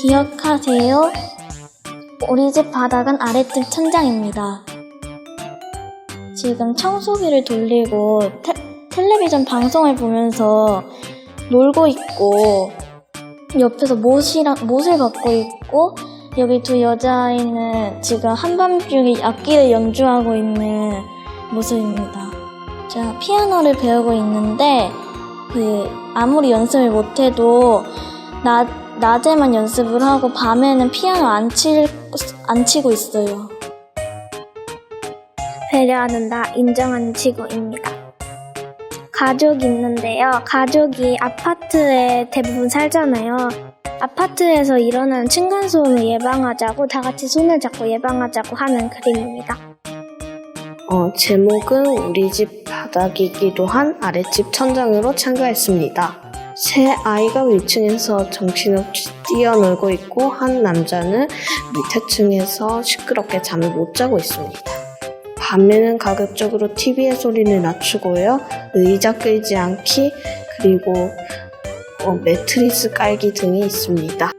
기억하세요? 우리 집 바닥은 아랫집 천장입니다. 지금 청소기를 돌리고 테, 텔레비전 방송을 보면서 놀고 있고 옆에서 못이랑 못을 받고 있고 여기 두 여자아이는 지금 한밤중에 악기를 연주하고 있는 모습입니다. 제가 피아노를 배우고 있는데 그 아무리 연습을 못해도 낮 낮에만 연습을 하고 밤에는 피아노 안, 칠, 안 치고 있어요. 배려하는 나 인정하는 지구입니다. 가족이 있는데요. 가족이 아파트에 대부분 살잖아요. 아파트에서 일어나는 층간소음을 예방하자고 다 같이 손을 잡고 예방하자고 하는 그림입니다. 어, 제목은 우리 집 바닥이기도 한 아랫집 천장으로 참가했습니다. 세 아이가 위층에서 정신없이 뛰어놀고 있고 한 남자는 밑에 층에서 시끄럽게 잠을 못 자고 있습니다. 밤에는 가급적으로 TV의 소리를 낮추고요. 의자 끌지 않기 그리고 어, 매트리스 깔기 등이 있습니다.